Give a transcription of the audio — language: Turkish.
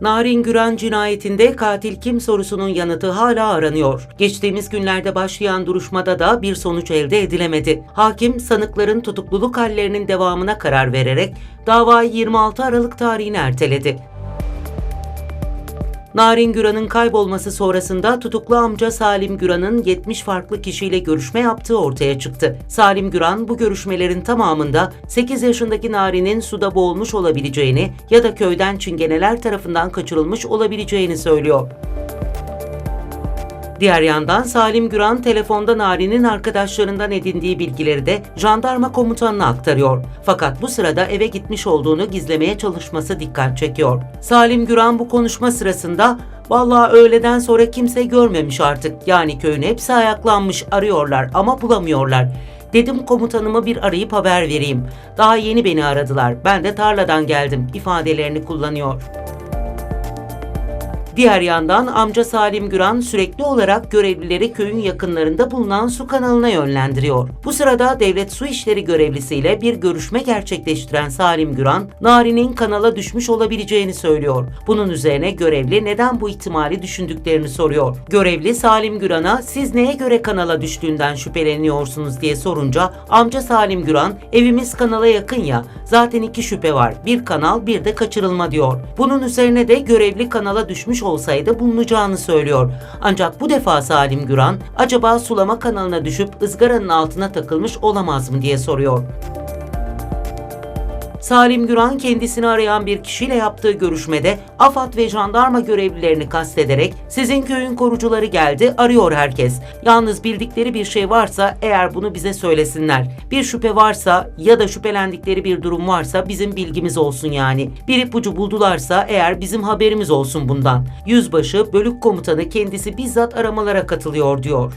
Narin Güran cinayetinde katil kim sorusunun yanıtı hala aranıyor. Geçtiğimiz günlerde başlayan duruşmada da bir sonuç elde edilemedi. Hakim sanıkların tutukluluk hallerinin devamına karar vererek davayı 26 Aralık tarihine erteledi. Narin Güran'ın kaybolması sonrasında tutuklu amca Salim Güran'ın 70 farklı kişiyle görüşme yaptığı ortaya çıktı. Salim Güran bu görüşmelerin tamamında 8 yaşındaki Narin'in suda boğulmuş olabileceğini ya da köyden çingeneler tarafından kaçırılmış olabileceğini söylüyor. Diğer yandan Salim Güran telefonda Nari'nin arkadaşlarından edindiği bilgileri de jandarma komutanına aktarıyor. Fakat bu sırada eve gitmiş olduğunu gizlemeye çalışması dikkat çekiyor. Salim Güran bu konuşma sırasında Vallahi öğleden sonra kimse görmemiş artık. Yani köyün hepsi ayaklanmış arıyorlar ama bulamıyorlar. Dedim komutanımı bir arayıp haber vereyim. Daha yeni beni aradılar. Ben de tarladan geldim ifadelerini kullanıyor. Diğer yandan amca Salim Güran sürekli olarak görevlileri köyün yakınlarında bulunan su kanalına yönlendiriyor. Bu sırada devlet su işleri görevlisiyle bir görüşme gerçekleştiren Salim Güran, Nari'nin kanala düşmüş olabileceğini söylüyor. Bunun üzerine görevli neden bu ihtimali düşündüklerini soruyor. Görevli Salim Güran'a siz neye göre kanala düştüğünden şüpheleniyorsunuz diye sorunca amca Salim Güran evimiz kanala yakın ya zaten iki şüphe var bir kanal bir de kaçırılma diyor. Bunun üzerine de görevli kanala düşmüş olsaydı bulunacağını söylüyor. Ancak bu defa Salim Güran acaba sulama kanalına düşüp ızgaranın altına takılmış olamaz mı diye soruyor. Salim Güran kendisini arayan bir kişiyle yaptığı görüşmede AFAD ve jandarma görevlilerini kastederek sizin köyün korucuları geldi arıyor herkes. Yalnız bildikleri bir şey varsa eğer bunu bize söylesinler. Bir şüphe varsa ya da şüphelendikleri bir durum varsa bizim bilgimiz olsun yani. Bir ipucu buldularsa eğer bizim haberimiz olsun bundan. Yüzbaşı bölük komutanı kendisi bizzat aramalara katılıyor diyor.